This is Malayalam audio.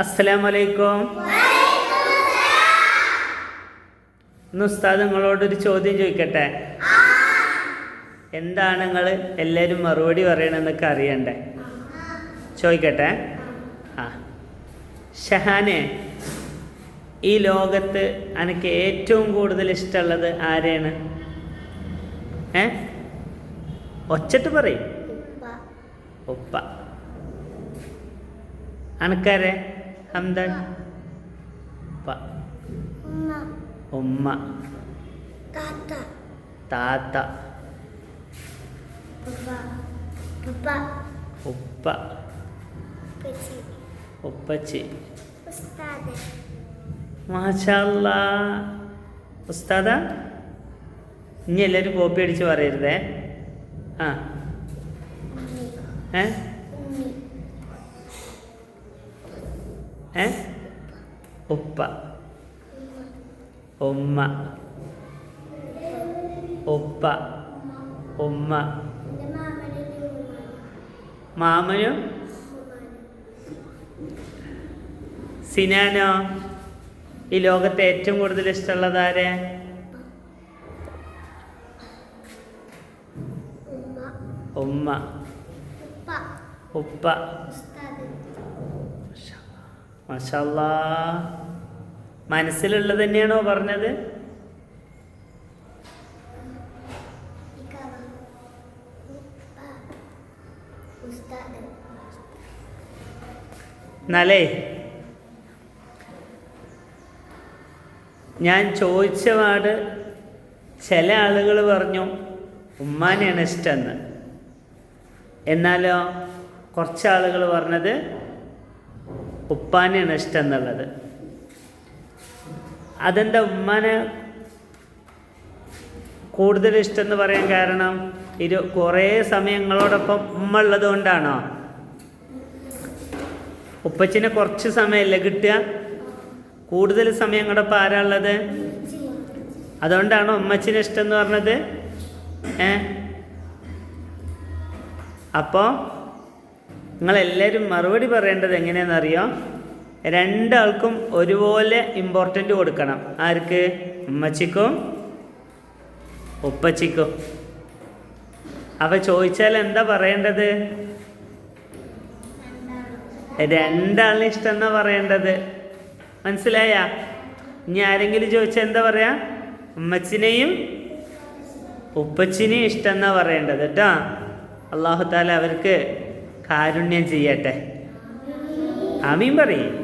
അസ്സലാമലൈക്കും. ഇന്ന് ഉസ്താദ് നിങ്ങളോടൊരു ചോദ്യം ചോദിക്കട്ടെ? എന്താണ് നിങ്ങൾ എല്ലാവരും മറുപടി പറയണമെന്നൊക്കെ അറിയണ്ടേ? ചോദിക്കട്ടെ? ആ. ഷഹാനെ ഈ ലോകത്ത് എനിക്ക് ഏറ്റവും കൂടുതൽ ഇഷ്ടമുള്ളത് ആരെയാണ്? ഏ? ഒച്ചട്ട് പറയും. ഉപ്പ. അനക്കാരെ? ഹംദൻ ഉമ്മ. താത്ത. ഉപ്പ. ഉപ്പച്ചി. മാഷാല്ല. ഉസ്താദ. ഇനി എല്ലാവരും കോപ്പി അടിച്ച് പറയരുതേ. ആ. ഏ? ഏ? ഉപ്പ. ഉമ്മ. ഉപ്പ. ഉമ്മ. മാമനും? സിനാനോ? ഈ ലോകത്തെ ഏറ്റവും കൂടുതൽ ഇഷ്ടമുള്ളത് ആരെ? ഉമ്മ. ഉപ്പ. മഷാല്ലാ മനസ്സിലുള്ളത് തന്നെയാണോ പറഞ്ഞത്? എന്നാലേ ഞാൻ ചോദിച്ച പാട് ചില ആളുകൾ പറഞ്ഞു ഉമ്മാനെയാണ് ഇഷ്ടമെന്ന്. എന്നാലോ കുറച്ച് ആളുകൾ പറഞ്ഞത് ഉപ്പാനെയാണ് ഇഷ്ടം എന്നുള്ളത് അതെന്താ ഉമ്മാനെ കൂടുതൽ ഇഷ്ടം എന്ന് പറയാൻ കാരണം ഇരു കുറേ സമയങ്ങളോടൊപ്പം ഉമ്മ ഉള്ളത് കൊണ്ടാണോ? ഉപ്പച്ചിനെ കുറച്ച് സമയമല്ലേ കിട്ടുക? കൂടുതൽ സമയങ്ങളോടൊപ്പം ആരാ ഉള്ളത്? അതുകൊണ്ടാണോ ഉമ്മച്ചിനെ ഇഷ്ടം എന്ന് പറഞ്ഞത്? ഏ? അപ്പോൾ നിങ്ങളെല്ലാവരും മറുപടി പറയേണ്ടത് എങ്ങനെയാണെന്നറിയോ? രണ്ടാൾക്കും ഒരുപോലെ ഇമ്പോർട്ടന്റ് കൊടുക്കണം. ആർക്ക്? ഉമ്മച്ചിക്കും ഉപ്പച്ചിക്കും. അവ ചോദിച്ചാൽ എന്താ പറയേണ്ടത്? രണ്ടാളിന് ഇഷ്ടം എന്നാ പറയേണ്ടത്? മനസ്സിലായ? ഇനി ആരെങ്കിലും ചോദിച്ചാൽ എന്താ പറയാ? ഉമ്മച്ചിനെയും ഉപ്പച്ചിനെയും ഇഷ്ടം എന്നാ പറയേണ്ടത് കേട്ടോ. അള്ളാഹു താല അവർക്ക് കാരുണ്യം ചെയ്യട്ടെ. ആമീൻ പറയേ.